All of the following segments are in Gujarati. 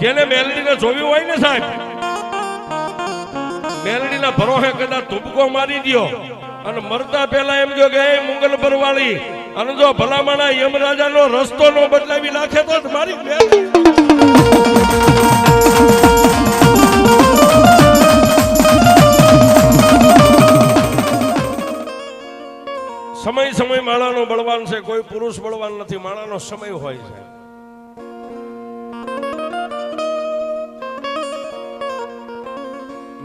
જેને મેલડીને જોવી હોય ને સાહેબ, મેલડીના ભરોહે કદાચ ધૂપકો મારી દ્યો અને મરતા પહેલા એમ કહો કે, એ ભરવાળી અને જો ભલામણા યમરાજાનો રસ્તો નો બદલાવી નાખે તો મારી સમય સમય માળાનો બળવાન છે, કોઈ પુરુષ બળવાન નથી, માળાનો સમય હોય છે.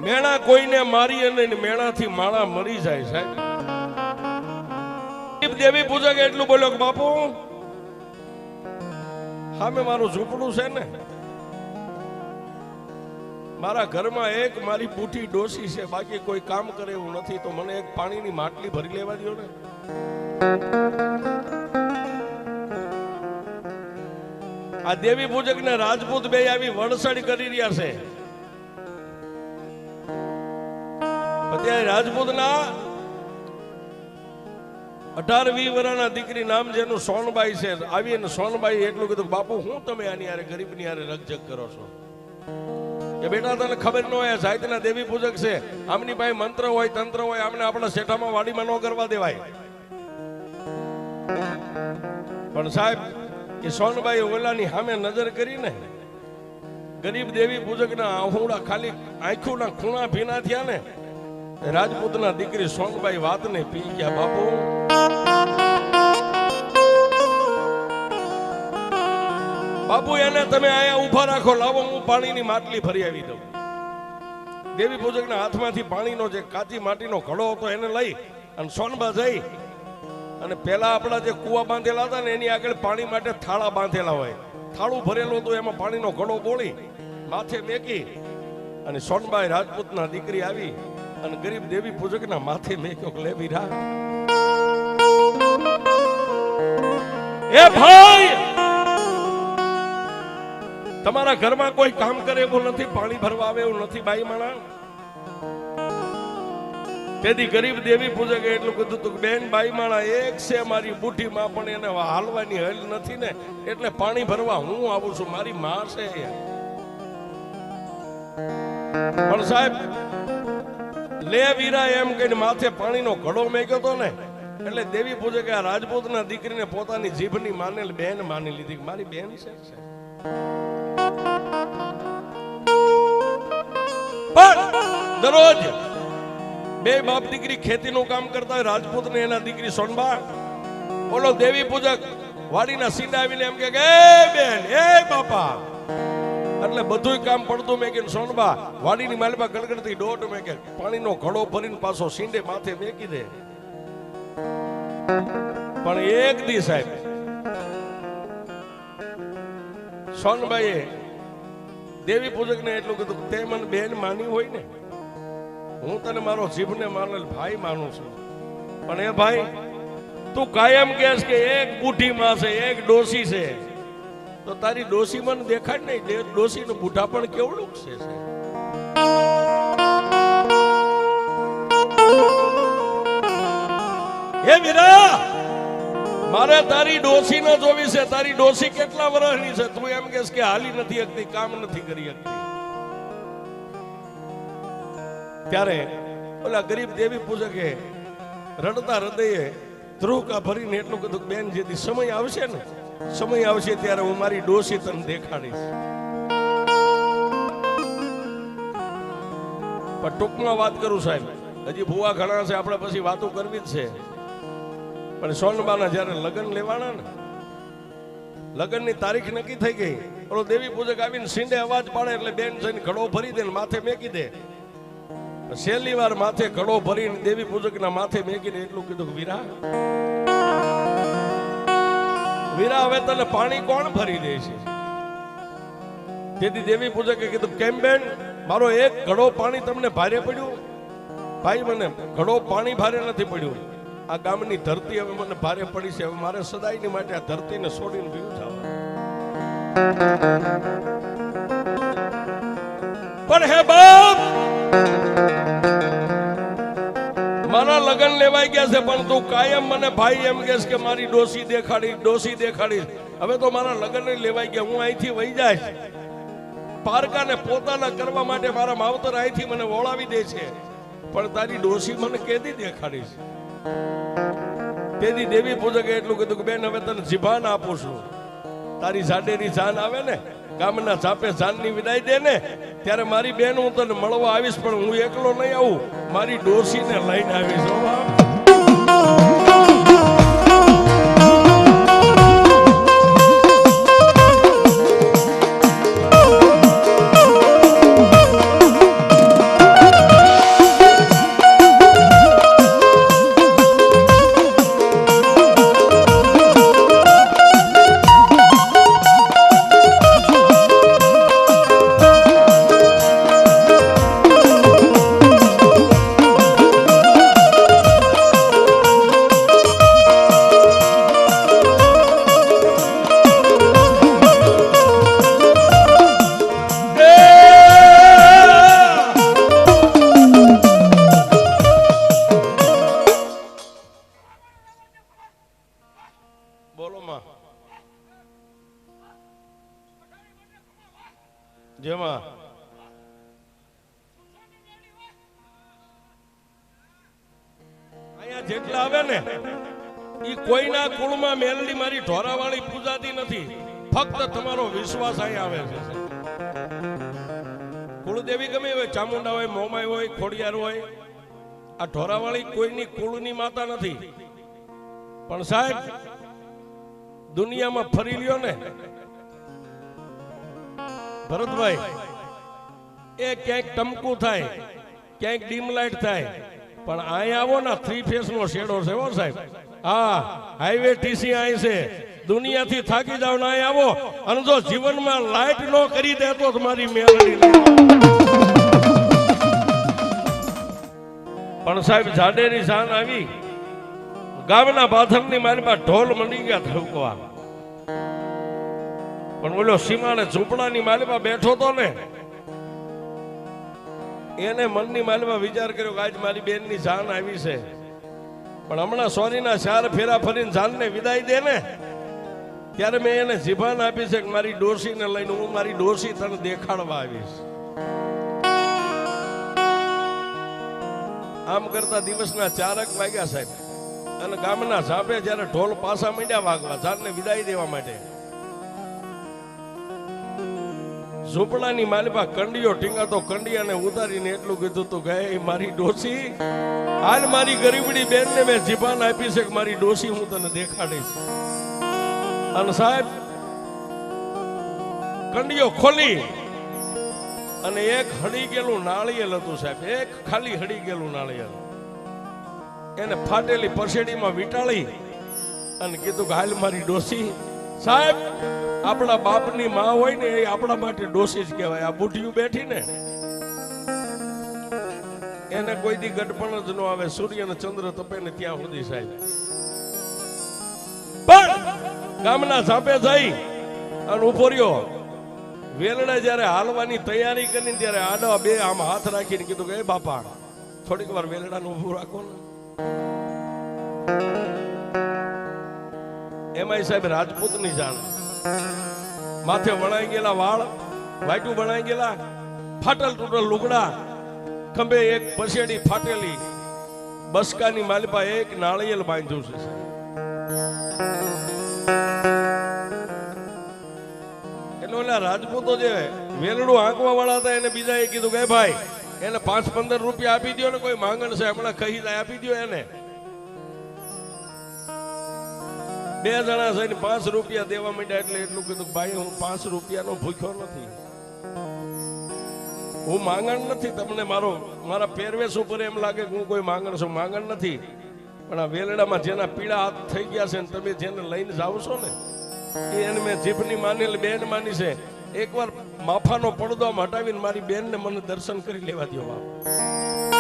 મેણા કોઈને મારી અને મેણાથી માળા મરી જાય સાહેબ દેવી પૂજક એટલું બોલ્યો કે, બાપુ, સામે મારું ઝૂંપડું છે ને. મારા ઘરમાં એક મારી પૂઠી ડોસી છે, બાકી કોઈ કામ કરે એવું નથી, તો મને એક પાણીની માટલી ભરી લેવા દો ને. આ દેવી પૂજક ને રાજપૂત બે આવી વણસડ કરી રહ્યા છે. અત્યારે રાજપૂતના અઢાર વી વર્ષના દીકરી નામ જેનું સોનબાઈ છે. આવીને સોનબાઈ એટલું કીધું, બાપુ, હું તમે આની યારે ગરીબની યારે રકજક કરો છો? કે બેટા, તને ખબર ન હોય સાહિત્યના દેવી પૂજક છે. આમની પાસે મંત્ર હોય, તંત્ર હોય, આમને આપણા શેઠામાં વાડીમાં ન કરવા દેવાય. પણ સાહેબ, એ સોનબાઈ ઓલાની સામે નજર કરીને ગરીબ દેવી પૂજકના આહુડા ખાલી આંખોના ખૂણા ભીના થયા ને રાજપૂતના દીકરી સોનબાઈ વાતને પી ગયા, બાપુ. બાપુ, એને તમે અહીંયા ઊભા રાખો, લાવો, હું પાણીની માટલી ભરી આવી દઉં. દેવી પૂજકના હાથમાંથી પાણીનો જે કાચી માટીનો ઘડો હતો, એને લઈ અને સોનબા જઈ. અને પેલા આપણા જે કુવા બાંધેલા હતા ને, એની આગળ પાણી માટે થાળા બાંધેલા હોય. થાળું ભરેલું હતું, એમાં પાણીનો ઘડો બોળી માથે મેકી અને સોનબાઈ રાજપૂતના દીકરી આવી. અને ગરીબ દેવી પૂજકના માથે મેં કોક લેવી વીરા એ ભાઈ! તમારા ઘરમાં કોઈ કામ કરે એવું નથી, પાણી ભરવા આવે એવું નથી, બાઈ માણા? તેથી ગરીબ દેવી પૂજકે એટલું કીધું તું બેન, બાઈ માણા, એક છે મારી બુઢી પણ એને હાલવાની હલ નથી ને, એટલે પાણી ભરવા હું આવું છું, મારી માં છે પણ સાહેબ લે વીરા એમ કહીને માથે પાણીનો ઘડો મેક્યો તો ને? એટલે દેવી પૂજકે આ રાજપૂતના દીકરીને પોતાની જીભની માનેલ બેન માની લીધી. મારી બેન છે પણ દરરોજ બે બાપ દીકરી ખેતીનું કામ કરતા હોય રાજપૂત ને એના દીકરી સોનબા બોલો દેવી પૂજક, વાડીના સીંડા આવીને એમ કે બેન, એ બાપા એટલે બધું કામ પડતું મેં કે સોનબા, વાડીની માલમાં ગળગડતી દોઢ મેં કે પાણીનો ઘડો ભરીને પાછો સીંડે માથે મેકી દે. પણ એક દી સાહેબ, સોનબાઈએ દેવી પૂજક ને એટલું કીધું તે મને બેન માની હોય ને, હું તને મારો જીભને માનેલ ભાઈ માનું છું. પણ એ ભાઈ, તું કાયમ કહેશ કે એક બુઢી માં છે, એક ડોસી છે. તો તારી ડોસી મને દેખાડ નહીં ડોસી નું બુઢા પણ કેવડું છે હે વીરા, મારે તારી ડોસી ન જોવી છે, તારી ડોસી કેટલા વર્ષની છે? તું એમ કેસ કે હાલી નથી શકતી, કામ નથી કરી શકતી. ત્યારે ઓલા ગરીબ દેવી પૂજકે રડતા હૃદયે ધ્રુવકા ભરીને એટલું કીધું બેન જેથી સમય આવશે ને? સમય આવશે ત્યારે હું મારી ડોસી તને દેખાડીશ. પણ ટૂંકમાં વાત કરું સાહેબ, હજી ભૂવા ઘણા છે, આપણે પછી વાતો કરવી જ છે. પણ સોનબાના જ્યારે લગ્ન લેવાના ને, લગ્નની તારીખ નક્કી થઈ ગઈ, ઓલો દેવી પૂજક આવીને સીંડે અવાજ પાડે એટલે બેન જઈને ઘડો ભરી દે ને માથે મેકી દે. છેલ્લી વાર માથે ઘડો ભરીને દેવી પૂજકના માથે મેકીને એટલું કીધું વીરા વીરા હવે તને પાણી કોણ ભરી દે છે? તેથી દેવી પૂજકે કીધું, કેમ બેન? મારો એક ઘડો પાણી તમને ભારે પડ્યું? ભાઈ, મને ઘડો પાણી ભારે નથી પડ્યું. આ ગામની ધરતી હવે મને ભારે પડી છે. હવે મારે સદાયની માટે આ ધરતીને છોડીને પીવું જાવ. પણ હે બાપ મારા લગન લેવાઈ ગયા છે, પણ તું કાયમ મને ભાઈ એમ કહેશ કે મારી ડોસી દેખાડી ડોસી દેખાડી. હવે તો મારા લગન લેવાઈ ગયા, હું અહીંથી વહી જાય. પારકાને પોતાના કરવા માટે મારા માવતર અહીંથી મને વળાવી દે છે. પણ તારી ડોસી મને કેદી દેખાડી છે તેથી દેવી પૂજકે એટલું કીધું કે, બેન, હવે તને જીભાન આપું છું. તારી જાડેની જાન આવે ને ગામના સાપે જાનની વિદાય દે ને, ત્યારે મારી બેન હું તને મળવા આવીશ, પણ હું એકલો નહીં આવું. મારી ડોસીને લઈને આવીશ જેમાં અહીંયા જેટલા આવે ને એ કોઈના કુળમાં મેલડી મારી ઢોરાવાળી પૂજાતી નથી. ફક્ત તમારો વિશ્વાસ અહીંયા આવે છે. કુળદેવી ગમે હોય, ચામુંડા હોય, મોમાઈ હોય, ખોડિયાર હોય, આ ઢોરાવાળી કોઈની કુળની માતા નથી. પણ સાહેબ, દુનિયામાં ફરી લ્યો ને ભરતભાઈ, એ ક્યાંક ટમકું થાય, ક્યાંક ડીમ લાઇટ થાય, પણ અહીં આવો ને થ્રી ફેસ નો શેડો છે હો સાહેબ. હા હાઈવે ટીસી અહીં છે. દુનિયાથી થાકી જાવ ને અહીં આવો. અને જો જીવનમાં લાઇટ નો કરી દે તો તમારી મેળવી પણ સાહેબ, જાડેરી જાન આવી. ગામના પાથરની મારી પાસે ઢોલ મંડી ગયા થવકવા પણ ઓલો સીમાડે ઝૂંપડાની માલમાં બેઠો તો ને? એને મનની માલમાં વિચાર કર્યો કે આજ મારી બેનની જાન આવી છે. પણ હમણાં સોરીના ચાર ફેરા ફરીને જાનને વિદાય દે ને? ત્યારે મેં એને જીભાન આપી છે કે મારી ડોસીને લઈને હું મારી ડોસી તને દેખાડવા આવીશ. આમ કરતા દિવસના ચારક વાગ્યા સાહેબ. અને ગામના ઝાપે જ્યારે ઢોલ પાસા માંડ્યા વાગવા, જાનને વિદાય દેવા માટે. ઝૂંપડાની માલિપા કંડીઓ ટીંગાતો કંડિયાને ઉતારીને એટલું કીધું તું ગયે મારી ડોસી, હાલ મારી ગરીબડી બેનને મેં જીભાન આપી છે કે મારી ડોસી હું તને દેખાડીશ. અને સાહેબ કંડિયો ખોલી અને એક હળી ગયેલું નાળિયેલ હતું સાહેબ, એક ખાલી હળી ગયેલું નાળિયેલ એને ફાટેલી પરસેડીમાં વીંટાળી અને કીધું કે, હાલ મારી ડોસી. સાહેબ આપણા બાપની માં હોય ને એ આપણા માટે ડોસી જ કહેવાય. આ બુઢિયું બેઠી ને, એને કોઈ દી ગઢપણ જ ન આવે. સૂર્ય ને ચંદ્ર તપે ને ત્યાં સુધી સાહેબ. પણ ગામના સાપે જઈ અને ઊભો વેલડે જ્યારે હાલવાની તૈયારી કરીને ત્યારે આડા બે આમ હાથ રાખીને કીધું કે બાપા, થોડીક વાર વેલડાનું ઊભું રાખો ને. એમાંય સાહેબ રાજપૂતની જાણ. માથે વણાઈ ગયેલા વાળ વાટું વણાઈ ગયેલા, ફાટલ તૂટલ લુગડા, ખંભે એક પસેડી ફાટેલી, બસકાની માલિપા એક નાળિયેલ બાંધ્યું છે. એટલે રાજપૂતો જે વેલડું આંકવા વાળા હતા, એને બીજા એ કીધું કે ભાઈ, એને પાંચ પંદર રૂપિયા આપી દો ને, કોઈ માંગણ છે, હમણાં કહી આપી દો એને બે જણા થઈને પાંચ રૂપિયા દેવા માંડ્યા એટલે એટલું કીધું ભાઈ, હું પાંચ રૂપિયાનો ભૂખ્યો નથી. હું માંગણ નથી તમને મારો, મારા પહેરવેશ ઉપર એમ લાગે કે હું કોઈ માંગણ છું, માંગણ નથી. પણ આ વેલડામાં જેના પીળા હાથ થઈ ગયા છે ને તમે જેને લઈને જાઓ છો ને એને મેં જીભની માનેલી બેન માની છે. એકવાર માફાનો પડદો હટાવીને મારી બેનને મને દર્શન કરી લેવા દો બાપ.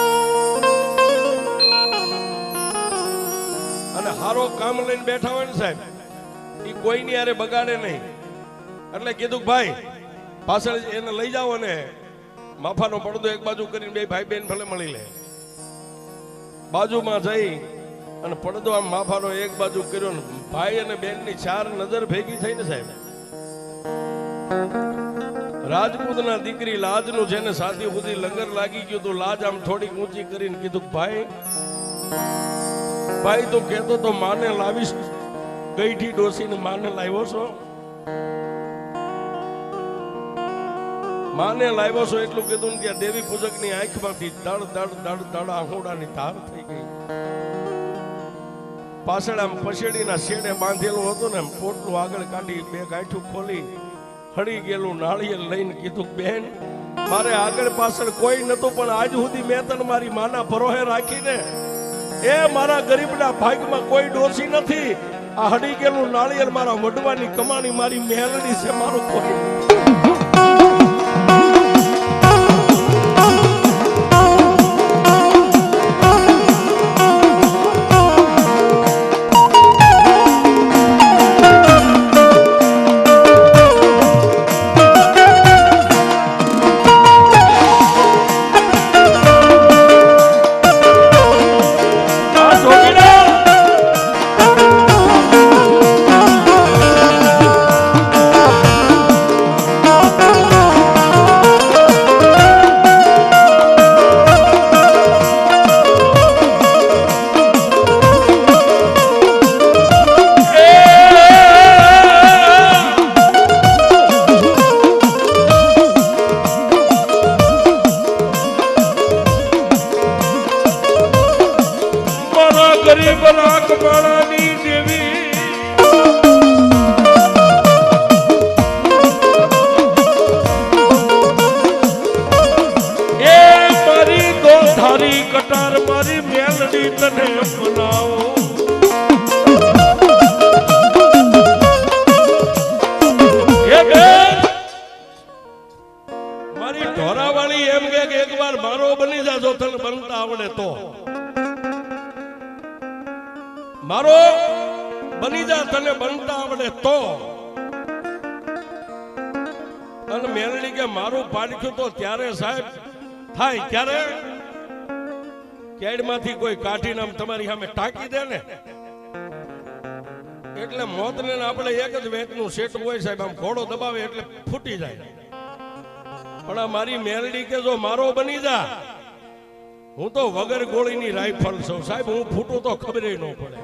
અને હારો કામ લઈને બેઠા હોય ને સાહેબ એ કોઈની આરે બગાડે નહીં. એટલે કીધું ભાઈ, પાછળ એને લઈ જાઓ ને માફાનો પડદો એક બાજુ કરીને બે ભાઈ બેન ભલે મળી લે. બાજુમાં જઈ અને પડદો આમ માફાનો એક બાજુ કર્યો ને ભાઈ અને બેનની ચાર નજર ભેગી થઈ ને સાહેબ. રાજપૂતના દીકરી લાજનું જેને સાથી સુધી લંગર લાગી ગયું તો લાજ આમ થોડીક ઊંચી કરીને કીધું ભાઈ ભાઈ તું કહેતો તો માને લાવીશ. ગઈઠી ડોસીને માને લાવ્યો છો? માને લાવ્યો છો એટલું કીધું ત્યાં દેવી પૂજકની આંખમાંથી દળ દળ દળ દળ આહુડાની ધાર થઈ ગઈ. પાછળ આમ પછેડીના શેડે બાંધેલું હતું ને આમ પોટલું આગળ કાઢી બે ગાંઠું ખોલી હળી ગયેલું નાળિયેર લઈને કીધું, બેન, મારે આગળ પાછળ કોઈ નતું પણ આજ સુધી મેં તને મારી માના ભરોહે રાખીને એ મારા ગરીબના ભાગમાં કોઈ ડોસી નથી. આ હડી ગયેલું નાળિયેર મારા વડવાની કમાણી, મારી મેલડી છે, મારું કોઈ. ગરીબ રાખવાળાની દેવી મારું તો ત્યારે સાહેબ થાય ક્યારે કેડમાંથી કોઈ કાઢીને આમ તમારી સામે ટાંકી દે ને? એટલે મોતને ને આપણે એક જ વેચનું સેટ હોય સાહેબ, આમ ઘોડો દબાવે એટલે ફૂટી જાય. પણ આ મારી મેલડી કે જો મારો બની જા, હું તો વગર ગોળીની રાઈફલ છું. સાહેબ, હું ફૂટું તો ખબર ન પડે.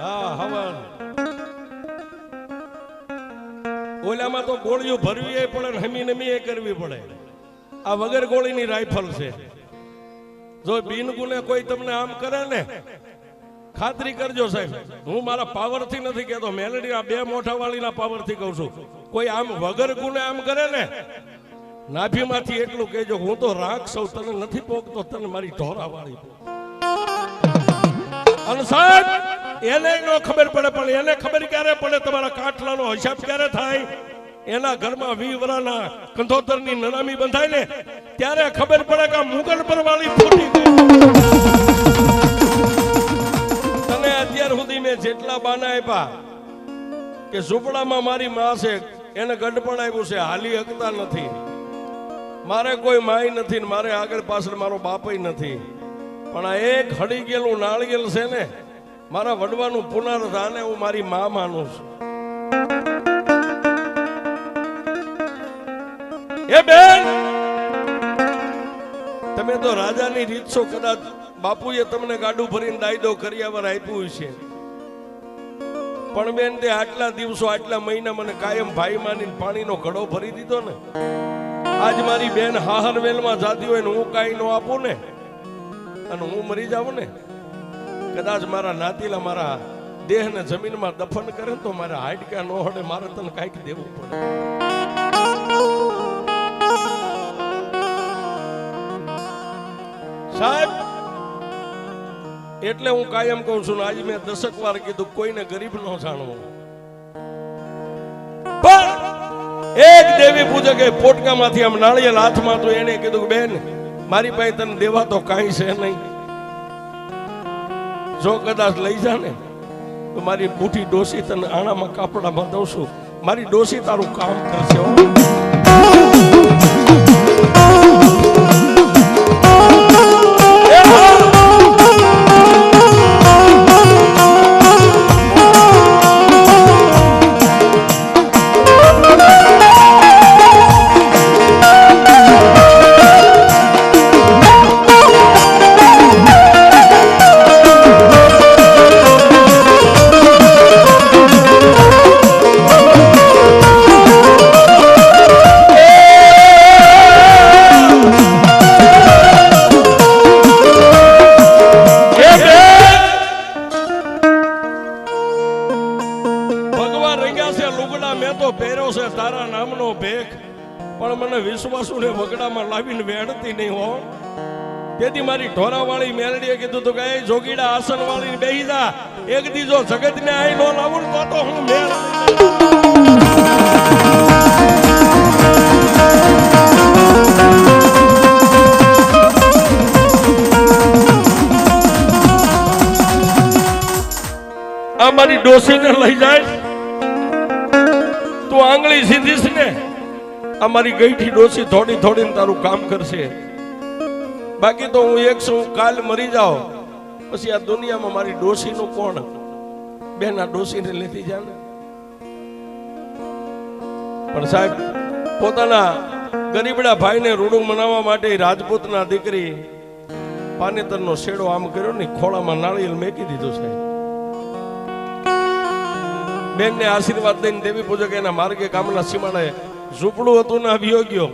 હા હવન. ઓલામાં તો ગોળીઓ ભરવી પડે હમી નમી એ કરવી પડે. આ વગર ગોળીની રાઈફલ છે. જો બિન ગુને કોઈ તમને આમ કરે ને, ખાતરી કરજો સાહેબ. હું મારા પાવરથી નથી કહેતો, મેલેડી, આ બે મોઠા વાળીના પાવરથી કહું છું. કોઈ આમ વગર ગુને આમ કરે ને, નાભીમાંથી એટલું કહેજો હું તો રાખ સૌ, તને નથી પોકતો તને મારી ઢોરા વાળી અને એને ન ખબર પડે, પણ એને ખબર ક્યારે પડે? તમારા કાઠલાનો હિસાબ ક્યારે થાય? એના ઘરમાં વી વરાના કંધોતરની નનામી બંધાય ને, ત્યારે ખબર પડે કે મુગલ પરવાળી ફૂટી ગઈ. તને અત્યાર સુધી મેં જેટલા બાના આપ્યા કે ઝૂંપડામાં મારી મા છે, એને ગઢપણ આવ્યું છે, હાલી હકતા નથી. મારે કોઈ માય નથી મારે આગળ પાછળ મારો બાપય નથી. પણ આ એક હળી ગયેલું નાળિયેલ છે ને મારા વડવાનું પુનર્થ આને હું મારી મા માનું છું. એ બેન! તમે તો રાજાની રીત છો, કદાચ બાપુએ તમને ગાડું ભરીને દાયદો કર્યાવર આપ્યું છે પણ બેન, તે આટલા દિવસો, આટલા મહિના મને કાયમ ભાઈ માની પાણીનો ઘડો ભરી દીધો ને. આજ મારી બેન હાહરવેલમાં જાતી હોય ને હું કાંઈ ન આપું ને. અને હું મરી જાઉં ને. કદાચ મારા નાતીલા મારા દેહને જમીનમાં દફન કરે તો મારે હાડકા ન હડે મારે તને કાંઈક દેવું પડે. સાહેબ, એટલે હું કાયમ કહું છું આજે મેં દશક વાર કીધું, કોઈને ગરીબ ન જાણવો. પણ એક દેવી પૂજકે પોટકામાંથી આમ નાળિયેર હાથમાં તો એને કીધું બેન, મારી પાસે તને દેવા તો કાંઈ છે નહીં. જો કદાચ લઈ જા ને તો મારી બુઠી ડોસી તને આણામાં કાપડામાં દઉં છું. મારી ડોસી તારું કામ કરશે તેથી મારી ઢોરાવાળી મેલડીએ કીધું તો કે જોગીડા આસન વાળી બેહી જા એક દીજો જગત ને આઈ નો લાવું તો તો હું મેળ આ મારી ડોસીને લઈ જાય. તું આંગળી સીધીશ ને. આ મારી ગઈઠી ડોસી થોડી થોડીને તારું કામ કરશે. બાકી તો હું એક છું, કાલ મરી જાઓ. પછી આ દુનિયામાં મારી ડોશીનું કોણ? બેન આ ડોસીને લેતી જા ને પણ સાહેબ, પોતાના ગરીબડા ભાઈને રૂડું મનાવવા માટે રાજપૂતના દીકરી પાનેતરનો શેડો આમ કર્યો ને, ખોળામાં નાળિયેર મેકી દીધું છે. બેનને આશીર્વાદ દઈને દેવી પૂજક એના માર્ગે કામના સીમાડે ઝૂંપડું હતું ને આવ્યો ગયો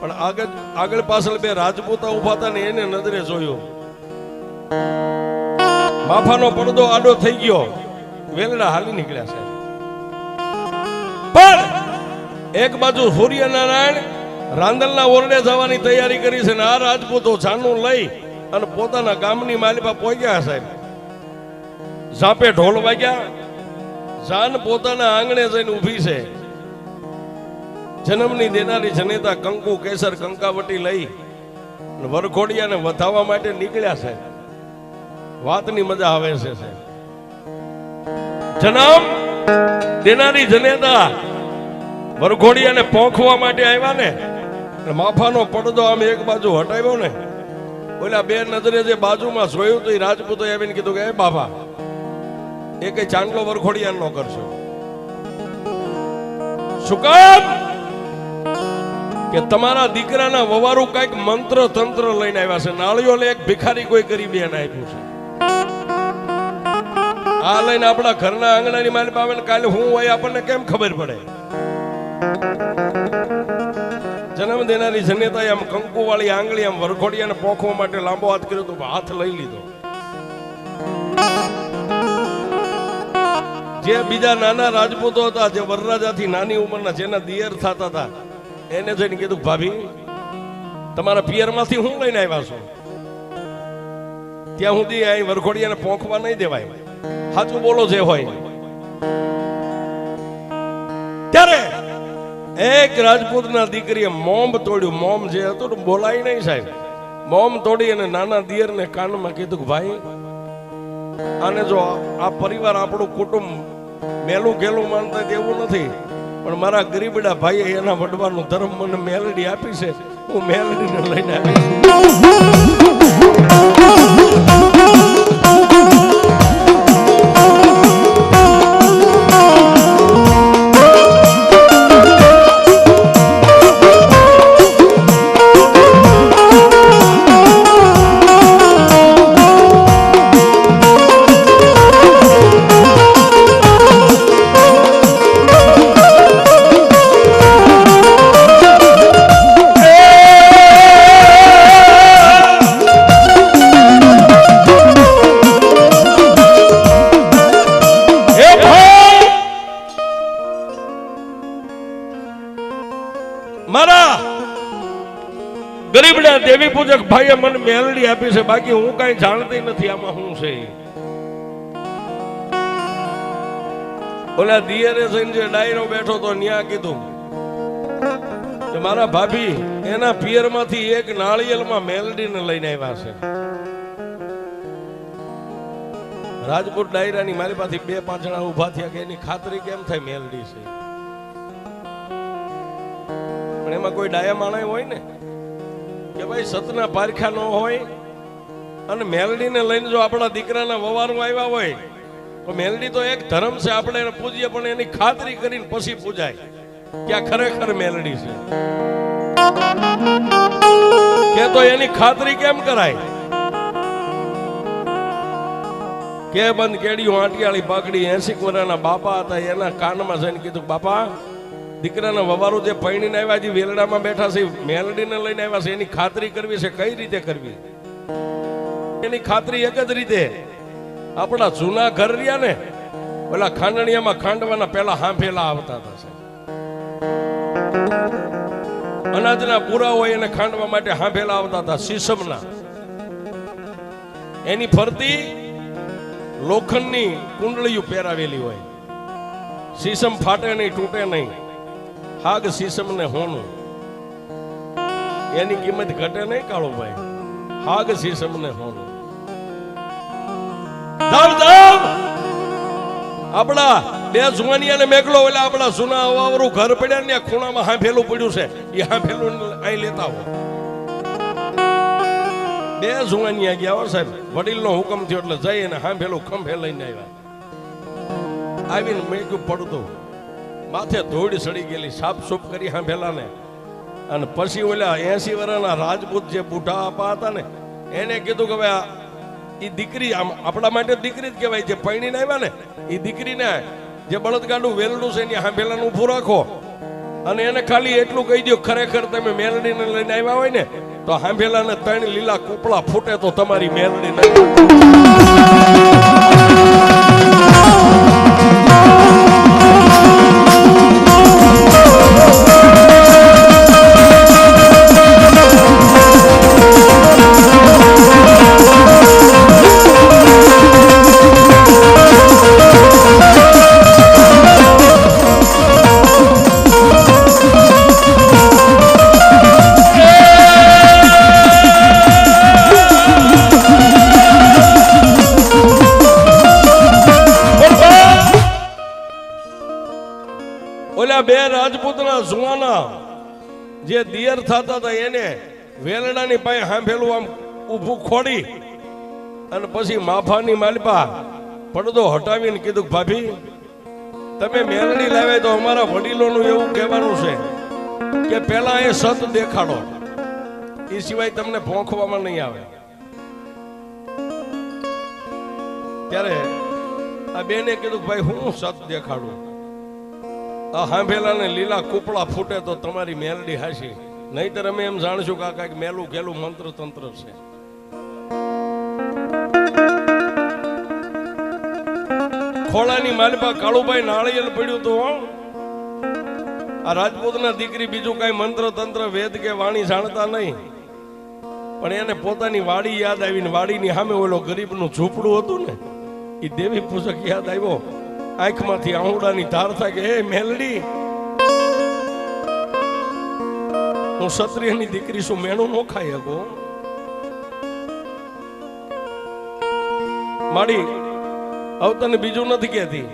પણ આગળ આગળ પાછળ બે રાજપૂતા ઊભા હતા ને એને નજરે જોયો. માફાનો પડદો આડો થઈ ગયો. વેલડા હાલી નીકળ્યા છે. પણ એક બાજુ સૂર્યનારાયણ રાંદલના ઓરડે જવાની તૈયારી કરી છે ને આ રાજપૂતો જાનું લઈ અને પોતાના ગામની માલિપા પહોંચ્યા સાહેબ ઝાપે ઢોલ વાગ્યા. જાન પોતાના આંગણે જઈને ઊભી છે. જન્મની દેનારી જનેતા કંકુ, કેસર, કંકાવટી લઈ વરઘોડિયાને વધાવવા માટે નીકળ્યા છે. વાતની મજા આવે છે જન્મ દેનારી જનેતા વરઘોડિયાને પોંખવા માટે આવ્યા ને માફાનો પડદો આમ એક બાજુ હટાવ્યો ને, ઓલા બે નજરે જે બાજુમાં જોયું તો એ રાજપૂતો આવીને કીધું કે, એ બાબા એ કઈ ચાંદલો વરઘોડિયા નો કરશો. શું કામ? કે તમારા દીકરાના વવારો કંઈક મંત્ર, તંત્ર લઈને આવ્યા છે. નાળીઓ લે એક ભિખારી કોઈ ગરીબ એને આપ્યું છે. આ લઈને આપણા ઘરના આંગણાની માલિક આવે ને કાલે હું હોય, આપણને કેમ ખબર પડે? જન્મ દેનારી જન્યતા આમ કંકુ વાળી આંગળી આમ વરઘોડિયાને પોખવા માટે લાંબો હાથ કર્યો તો હાથ લઈ લીધો. જે બીજા નાના રાજપૂતો હતા, જે વરરાજાથી નાની ઉંમરના, જેના દિયર થતા હતા એને જઈને કીધું, ભાભી, તમારા પિયરમાંથી હું લઈને આવ્યા છું. ત્યાં સુધી અહીં વરઘોડિયાને પોંખવા નહીં દેવાય. સાચું બોલો જે હોય. ત્યારે એક રાજપૂતના દીકરીએ મોમ તોડ્યું. મોમ જે હતું બોલાય નહીં સાહેબ. મોમ તોડી અને નાના દિયરને કાનમાં કીધું ભાઈ, આને જો આ પરિવાર આપણું કુટુંબ મેલું ગેલું માનતા એવું નથી. પણ મારા ગરીબડા ભાઈએ એના વડવાનું ધર્મ મને મેલડી આપી છે. હું મેલડીને લઈને આવી મેલડી આપી છે, બાકી હું કઈ જાણતી નથી આમાં શું છે. ઓલા દિયરે જઈને જે ડાયરો બેઠો તો ન્યા કીધું. કે મારા ભાભી, એના પિયરમાંથી એક નાળિયેરમાં મેલડીને લઈને આવ્યા છે. રાજપૂત ડાયરાની મારી પાસે બે પાંચ જણા ઊભા થયા કે એની ખાતરી કેમ થાય મેલડી છે? પણ એમાં કોઈ ડાયા માણા હોય ને? કે ભાઈ સતના પારખા ન હોય અને મેલડીને લઈને જો આપણા દીકરાના વવારું આવ્યા હોય, તો મેલડી તો એક ધર્મ છે, આપણે એને પૂજીએ, પણ એની ખાતરી કરીને પછી પૂજાય. કે આ ખરેખર મેલડી છે? કે તો એની ખાતરી કેમ કરાય? કે બંધ કેડિયું આંટિયાળી પાકડી એસી કોરાના બાપા હતા, એના કાનમાં જઈને કીધું, બાપા દીકરાના વવારું જે પૈણીને આવ્યા છે, વેલડામાં બેઠા છે, મેલડીને લઈને આવ્યા છે, એની ખાતરી કરવી છે, કઈ રીતે કરવી? એની ખાતરી એક જ રીતે. આપણા જૂના ઘર રહ્યા ને ઓલા ખાંડણીયામાં ખાંડવાના પહેલા હાંફેલા આવતા હતા અનાજના પૂરા હોય એને ખાંડવા માટે હાંભેલા આવતા હતા સીસમના એની ફરતી લોખંડની કુંડળીઓ પહેરાવેલી હોય. સીસમ ફાટે નહીં, તૂટે નહીં. હાગ સીસમ ને હોનું. એની કિંમત ઘટે નહીં કાળો ભાઈ. હાગ સીસમ ને હોનું આપણા બે જુવાનિયાને મેઘલો એટલે આપણા જૂના અવાવરું ઘર પડ્યા ને ખૂણામાં હાંફેલું પડ્યું છે. એ હાંફેલું અહીં લેતા હો. બે જુવાનિયા ગયા હો સાહેબ. વડીલનો હુકમ થયો એટલે જઈ અને હાંફેલું ખંભે લઈને આવ્યા. આવીને મેઘું પડતું માથે ધૂળ સડી ગયેલી સાફ સૂફ કરી હાંભેલાને અને પછી ઓલા એસી વર્ષના રાજપૂત જે બુઢા આપા હતા ને, એને કીધું કે ભાઈ ઈ દીકરી આપણા માટે દીકરી જ કહેવાય, જે પૈણીને આવ્યા ને એ દીકરીને જે બળદગાડું વેલડું છે એની હાંભેલાનું ઊભું રાખો. અને એને ખાલી એટલું કહી દો ખરેખર તમે મેલડીને લઈને આવ્યા હોય ને, તો હાંભેલાને ત્રણ લીલા કૂપળા ફૂટે તો તમારી મેલડી નહીં. થતા હતા એને વેલડાની પાસે હાંભેલું આમ ઊભું ખોડી અને પછી માફાની માલપા પડદો હટાવીને કીધું, ભાભી, તમે મેલડી લાવે તો અમારા વડીલોનું એવું કહેવાનું છે કે પહેલા એ સત દેખાડો. એ સિવાય તમને ભોંખવામાં નહીં આવે. ત્યારે આ બેને કીધું, ભાઈ, હું સત દેખાડું. આ હાંભેલાને લીલા કૂપળા ફૂટે તો તમારી મેલડી હાશી નહીતર અમે એમ જાણશું કે કાંઈક મેલું ઘેલું મંત્ર તંત્ર છે. ખોળાની માલપા કાળુભાઈ નાળિયેલ પડ્યું તો આ રાજપૂતના દીકરી બીજું કઈ મંત્ર તંત્ર વેદ કે વાણી જાણતા નહીં. પણ એને પોતાની વાડી યાદ આવીને વાડીની સામે ઓલો ગરીબનું ઝૂંપડું હતું ને એ દેવી પૂજક યાદ આવ્યો. આંખમાંથી આહુડાની ધાર થાય કે, હે મેલડી હું ક્ષત્રિયની દીકરી શું મેણું નો ખાઈ શકો માડી, હવે તને બીજું નથી કહેતી.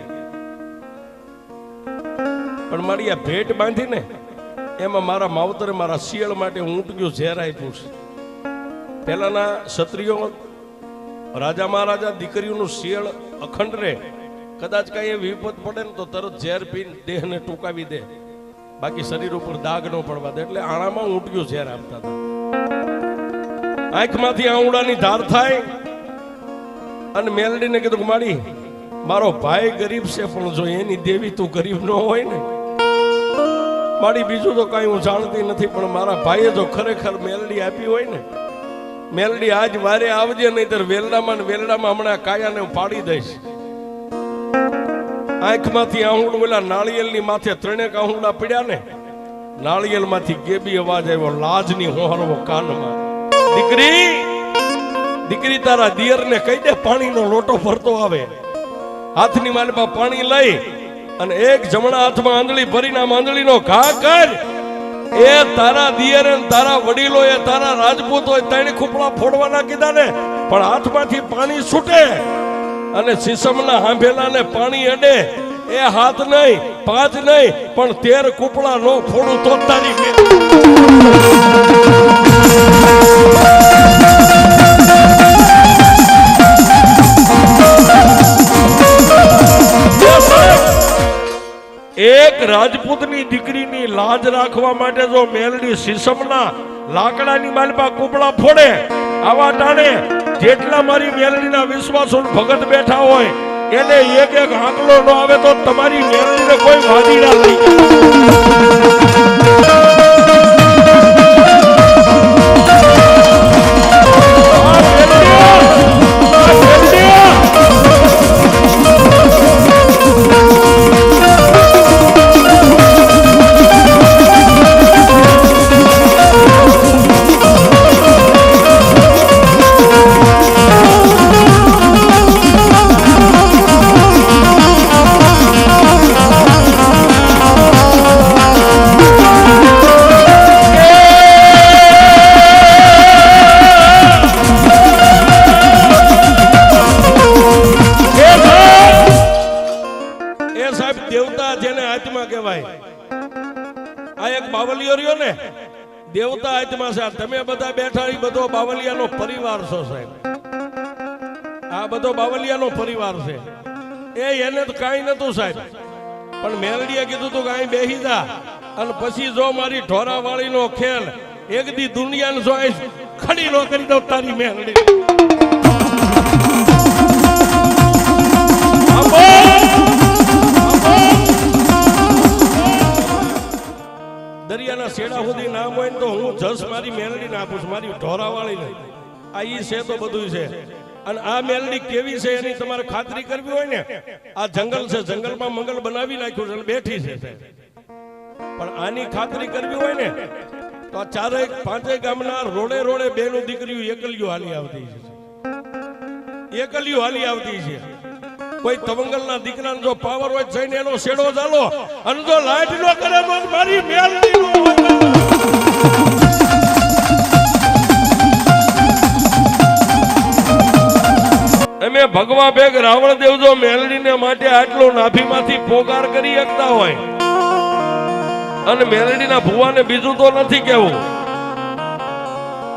પણ મારી આ ભેટ બાંધી ને એમાં મારા માવતરે મારા શિયળ માટે ઊંટગ્યું ઝેર આપ્યું છે. પહેલાના ક્ષત્રિયો રાજા મહારાજા દીકરીઓનું શિયળ અખંડ રહે. કદાચ કઈ એ વિપત પડે ને તો તરત ઝેર પીને દેહને ટૂંકાવી દે. બાકી શરીર ઉપર દાગ ન પડવા દે. એટલે આણામાં ઊંટગ્યું ઝેર આપતા હતા આંખમાંથી આંવડાની ધાર થાય અને મેલડીને કીધું મારી મારો ભાઈ ગરીબ છે, પણ જો એની દેવી તું ગરીબ ન હોય ને, માડી બીજું તો કઈ હું જાણતી નથી, પણ મારા ભાઈએ જો ખરેખર મેલડી આપી હોય ને, મેલડી આજ વારે આવજે, નહીતર વેલડામાં ને વેલડામાં હમણાં કાયાને હું પાડી દઈશ. આંખમાંથી આહુડ ઓલા નાળિયેલની માથે ત્રણેક આહુડા પડ્યા ને, નાળિયેલમાંથી ગેબી અવાજ આવ્યો, લાજની હોહરવો કાનમાં. દીકરી દીકરી તારા દિયરને કહી દે, પાણીનો લોટો ભરતો આવે. હાથની માલમાં પાણી લઈ અને એક જમણા હાથમાં આંધળી ભરીને આમ આંધળીનો ઘા કર. એ તારા દિયર તારા વડીલો એ તારા રાજપૂતો ત્રણ ખૂપડા ફોડવાના કીધા ને, પણ હાથમાંથી પાણી છૂટે. અને સીસમના હાંભેલાને પાણી અડે. એ હાથ નહીં, પાંચ નહીં, પણ તેર કૂપડા નો ફોડું તો તારી એક રાજપૂતની દીકરીની લાજ રાખવા માટે જો મેલડી સીસમના લાકડાની માલપા કુબળા ફોડે, આવા ટાણે જેટલા મારી મેલડીના વિશ્વાસો ભગત બેઠા હોય, એને એક એક આંકલો ન આવે તો તમારી મેલડીને કોઈ વાદીડા લઈ જાય. આ બધા બાવલિયાનો પરિવાર છો સાહેબ. આ બધો બાવલિયાનો પરિવાર છે. એ એને તો કાંઈ નતું સાહેબ. પણ મેલડીએ કીધું તું કઈ બેસી જા. અને પછી જો મારી ઢોરાવાળીનો ખેલ, એક દી દુનિયાને જો ખડી નો કરી દઉં તારી મેલડી. દરિયાના શેડા સુધી નામ હોય ને તો હું જસ મારી મેલડીને આપું છું, મારી ઢોરાવાળીને આ ઈ છે તો બધું છે. અને આ મેલડી કેવી છે એની તમારે ખાતરી કરવી હોય ને, આ જંગલ છે, જંગલમાં મંગલ બનાવી નાખ્યું છે બેઠી છે. પણ આની ખાતરી કરવી હોય ને, તો આ ચારેક પાંચેય ગામના રોડે રોડે બેનું દીકરીઓ એકલિયું હાલી આવતી છે. એકલિયું હાલી આવતી છે. કોઈ તવંગલના દીકરાને જો પાવર હોય જઈને એનો શેડો ચાલો. અને જો લાઈટ નો કરે મારી મેલડી નો અમે ભગવા બેગ રાવણ દેવ જો મેલડીને માટે આટલો નાભીમાંથી પોકાર કરી શકતા હોય. અને મેલડીના ભુવાને બીજું તો નથી કેવું.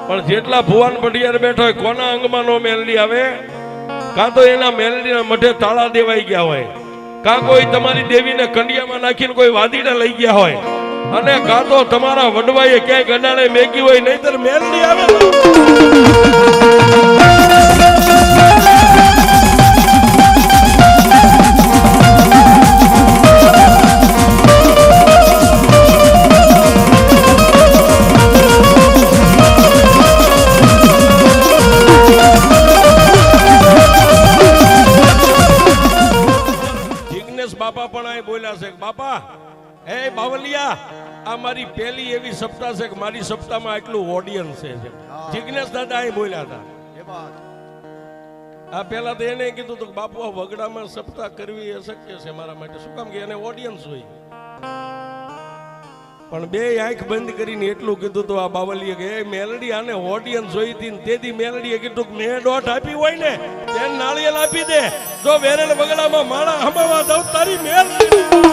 પણ જેટલા ભુવાન પઢિયાર બેઠો હોય, કોના અંગમાં નો મેલડી આવે? કાં તો એના મેલડીના મઢે તાળા દેવાઈ ગયા હોય. કાં કોઈ તમારી દેવીને કંડિયામાં નાખીને કોઈ વાદીડા લઈ ગયા હોય. અને કાં તો તમારા વડવાઈએ ક્યાંય ગડાણે મેગી હોય નહીતર મેલડી આવે. આ મારી પહેલી એવી સપ્તાહ છે કે મારી સપ્તાહમાં આટલું ઓડિયન્સ છે જિગ્નેશ દાદા અહીં બોલ્યા હતા. આ પહેલા તો એને કીધું હતું કે બાપુ આ વગડામાં સપ્તાહ કરવી અશક્ય છે મારા માટે. શું કામ કે એને ઓડિયન્સ હોય? પણ બે આંખ બંધ કરીને એટલું કીધું તો આ બાવલીએ કે મેલડી આને ઓડિયન્સ જોઈ હતી તેથી મેલડીએ કીધું કે મેં દોઢ આપી હોય ને તેને નાળિયેલ આપી દે. જો વેરેલ વગડામાં માળા હમાવા દઉં તારી મેલડી